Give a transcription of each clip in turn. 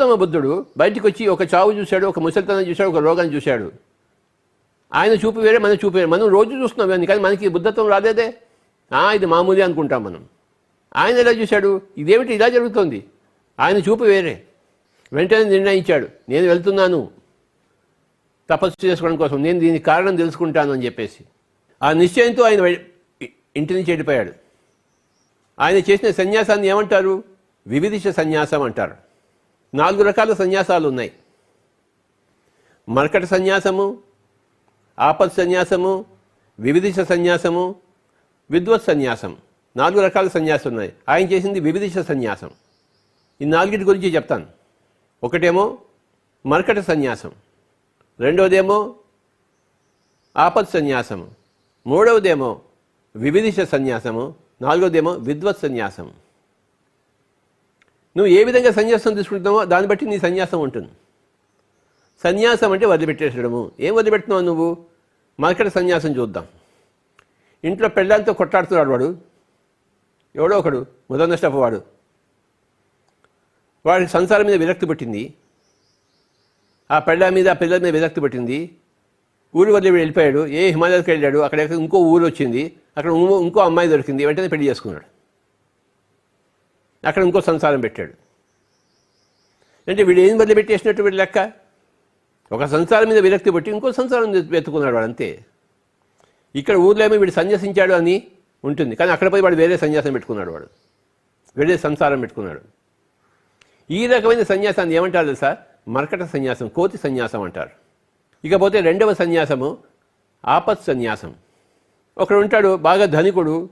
గౌతమ బుద్ధుడు బయటికి వచ్చి ఒక చావు చూశాడు ఒక ముసలితనం చూశాడు ఒక రోగాన్ని చూశాడు. ఆయన చూపు వేరే మనం చూపు వేరే. మనం రోజు చూస్తున్నాం కానీ కానీ మనకి బుద్ధత్వం రాలేదే. ఇది మామూలే అనుకుంటాం మనం. ఆయన ఎలా చూశాడు? ఇదేమిటి? ఇలా జరుగుతోంది. ఆయన చూపు వేరే. వెంటనే నిర్ణయించాడు నేను వెళ్తున్నాను. తపస్సు చేసుకోవడం కోసం నేను దీనికి కారణం తెలుసుకుంటాను అని చెప్పేసి. ఆ నిశ్చయంతో ఆయన ఇంటి నుంచి వెళ్ళిపోయాడు. ఆయన చేసిన సన్యాసాన్ని ఏమంటారు? వివిధిష సన్యాసం అంటారు. నాలుగు రకాల సన్యాసాలు ఉన్నాయి మర్కట సన్యాసము ఆపద్ సన్యాసము వివిధిష సన్యాసము విద్వత్ సన్యాసం. నాలుగు రకాల సన్యాసం ఉన్నాయి ఆయన చేసింది వివిధిష సన్యాసం. ఈ నాలుగిటి గురించి చెప్తాను. ఒకటేమో మర్కట సన్యాసం. రెండవదేమో ఆపద్ సన్యాసము. మూడవదేమో వివిధిష సన్యాసము. నాలుగవదేమో విద్వత్ సన్యాసం నువ్వు ఏ విధంగా సన్యాసం తీసుకుంటున్నావో దాన్ని బట్టి నీ సన్యాసం ఉంటుంది. సన్యాసం అంటే వదిలిపెట్టేసడము ఏం వదిలిపెడుతున్నావు నువ్వు? మరకట సన్యాసం చూద్దాం. ఇంట్లో పెళ్ళాంతో కొట్టాడుతున్నాడు వాడు. ఎవడో ఒకడు మొదటి నష్టపు వాడు. వాడి సంసారం మీద విరక్తి పట్టింది. ఆ పెళ్ళ మీద ఆ పిల్లల మీద విరక్తి పట్టింది. ఊరు వదిలి వెళ్ళిపోయాడు. ఏ హిమాలయాలకు వెళ్ళాడు. అక్కడ ఇంకో ఊరు వచ్చింది. అక్కడ ఇంకో అమ్మాయి దొరికింది. వెంటనే పెళ్ళి చేసుకున్నాడు. అక్కడ ఇంకో సంసారం పెట్టాడు. అంటే వీడు ఏం వదిలిపెట్టేసినట్టు వీడు లెక్క? ఒక సంసారం మీద విరక్తి పట్టి ఇంకో సంసారం వెతుకున్నాడు వాడు అంతే. ఇక్కడ ఊర్లో ఏమో వీడు సన్యాసించాడు అని ఉంటుంది. కానీ అక్కడ పోయి వాడు వేరే సన్యాసం పెట్టుకున్నాడు వాడు. వేరే సంసారం పెట్టుకున్నాడు. ఈ రకమైన సన్యాసాన్ని ఏమంటారు తెలుసా? మర్కట సన్యాసం కోతి సన్యాసం అంటారు. ఇకపోతే రెండవ సన్యాసము ఆపత్ సన్యాసం. ఒకడు ఉంటాడు బాగా ధనికుడు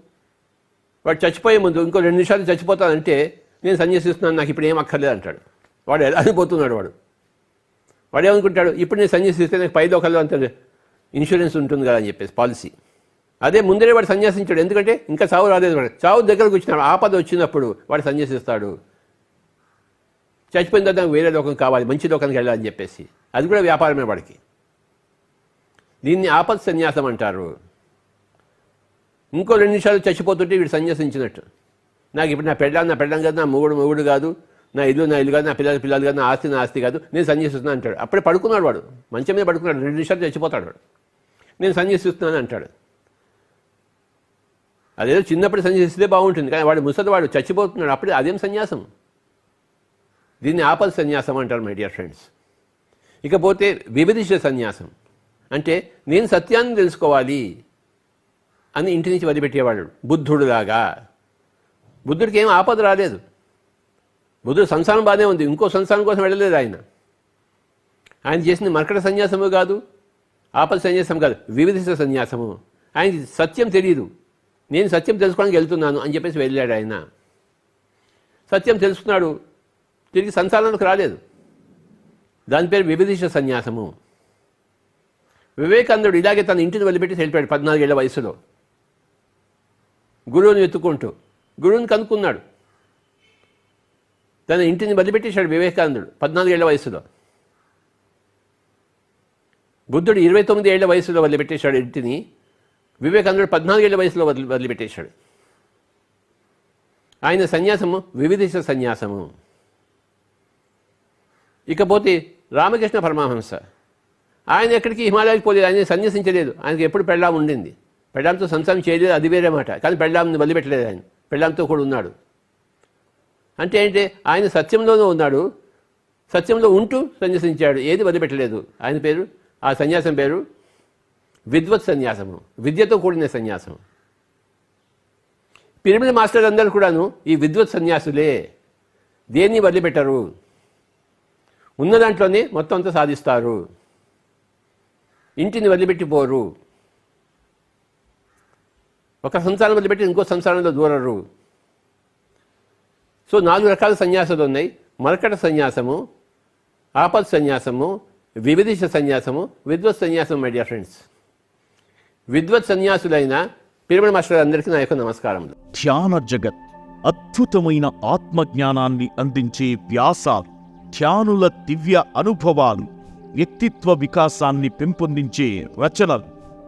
వాడు చచ్చిపోయే ముందు ఇంకో రెండు నిమిషాలు చచ్చిపోతానంటే నేను సన్యాసిస్తున్నాను నాకు ఇప్పుడు ఏం అక్కర్లేదు అంటాడు. వాడు ఎలా అనిపోతున్నాడు వాడు? వాడు ఏమనుకుంటాడు? ఇప్పుడు నేను సన్యాసిస్తే నాకు పైలో ఒకళ్ళు అంత ఇన్సూరెన్స్ ఉంటుంది కదా అని చెప్పేసి పాలసీ. అదే ముందరే వాడు సన్యాసించాడు. ఎందుకంటే ఇంకా చావు రాలేదు వాడు. చావు దగ్గరకు వచ్చినాడు. ఆపద వచ్చినప్పుడు వాడు సన్యాసిస్తాడు. చచ్చిపోయిన తర్వాత వేరే లోకం కావాలి మంచి లోకానికి వెళ్ళాలని చెప్పేసి. అది కూడా వ్యాపారమే వాడికి. దీన్ని ఆపద సన్యాసం అంటారు. ఇంకో రెండు నిమిషాలు చచ్చిపోతుంటే వీడు సన్యాసించినట్టు. నాకు ఇప్పుడు నా పెళ్ళాం నా పెళ్ళాం కాదు నా మొగుడు మొగుడు కాదు నా ఇల్లు నా ఇల్లు కాదు నా పిల్లలు పిల్లలు కాదు నా ఆస్తి నా ఆస్తి కాదు నేను సన్యాసిస్తున్నా అంటాడు. అప్పుడే పడుకున్నాడు వాడు. మంచం మీద పడుకున్నాడు. రెండు నిమిషాలు చచ్చిపోతాడు వాడు. నేను సన్యాసిస్తున్నాను అంటాడు. అదేదో చిన్నప్పుడు సన్యాసిస్తే బాగుంటుంది కానీ వాడు ముసలి వాడు చచ్చిపోతున్నాడు. అప్పుడే అదేం సన్యాసం? దీన్ని ఆపద సన్యాసం అంటారు మై డియర్ ఫ్రెండ్స్ ఇకపోతే విభదిష సన్యాసం. అంటే నేను సత్యాన్ని తెలుసుకోవాలి. అని ఇంటి నుంచి వదిలిపెట్టేవాడు బుద్ధుడులాగా. బుద్ధుడికి ఏం ఆపద రాలేదు. బుద్ధుడు సంసారం బాగానే ఉంది. ఇంకో సంసారం కోసం వెళ్ళలేదు ఆయన. ఆయన చేసింది మర్కట సన్యాసము కాదు ఆపద సన్యాసం కాదు వివిధ సన్యాసము. ఆయన సత్యం తెలియదు నేను సత్యం తెలుసుకోవడానికి వెళ్తున్నాను అని చెప్పేసి వెళ్ళాడు ఆయన. సత్యం తెలుసుకున్నాడు. తిరిగి సంసారానికి రాలేదు. దాని పేరు విభదిష సన్యాసము. వివేకానందుడు ఇలాగే తన ఇంటిని వదిలిపెట్టి వెళ్ళిపోయాడు పద్నాలుగేళ్ళ వయసులో. గురువుని వెతుక్కుంటూ గురువుని కనుక్కున్నాడు. తన ఇంటిని వదిలిపెట్టేశాడు వివేకానందుడు పద్నాలుగేళ్ళ వయసులో. బుద్ధుడు ఇరవై తొమ్మిది ఏళ్ళ వయసులో వదిలిపెట్టేశాడు ఇంటిని వివేకానందుడు పద్నాలుగేళ్ళ వయసులో వదిలి వదిలిపెట్టేశాడు. ఆయన సన్యాసము వివిధిష సన్యాసము. ఇకపోతే రామకృష్ణ పరమహంస. ఆయన ఎక్కడికి హిమాలయాలకు పోలేదు ఆయన సన్యసించలేదు ఆయనకి ఎప్పుడు పెళ్ళా ఉండింది. పెళ్ళాంతో సంసారం చేయలేదు అది వేరే మాట. కానీ పెళ్ళాంని వదిలిపెట్టలేదు ఆయన. పెళ్ళాంతో కూడా ఉన్నాడు. అంటే ఏంటి? ఆయన సత్యంలోనూ ఉన్నాడు. సత్యంలో ఉంటూ సన్యసించాడు. ఏది వదిలిపెట్టలేదు. ఆయన పేరు? ఆ సన్యాసం పేరు? విద్వత్ సన్యాసము. విద్యతో కూడిన సన్యాసం. పిరమిడ్ మాస్టర్ అందరూ కూడాను ఈ విద్వత్ సన్యాసులే. దేన్ని వదిలిపెట్టరు? ఉన్న దాంట్లోనే మొత్తం అంతా సాధిస్తారు. ఇంటిని వదిలిపెట్టిపోరు. ఒక సంసారం వదిలిపెట్టి ఇంకో సంసారంలో దూరరు. సో నాలుగు రకాల సన్యాసాలు ఉన్నాయి. మరకట సన్యాసము ఆపత్ సన్యాసము వివిధిష సన్యాసము విద్వత్ సన్యాసం మై డియర్ ఫ్రెండ్స్ విద్వత్ సన్యాసులైన పిరమిడ్ మాస్టర్ అందరికీ నా యొక్క నమస్కారములు. ధ్యాన జగత్ అద్భుతమైన ఆత్మజ్ఞానాన్ని అందించే వ్యాసాలు ధ్యానుల దివ్య అనుభవాలు వ్యక్తిత్వ వికాసాన్ని పెంపొందించే రచనలు.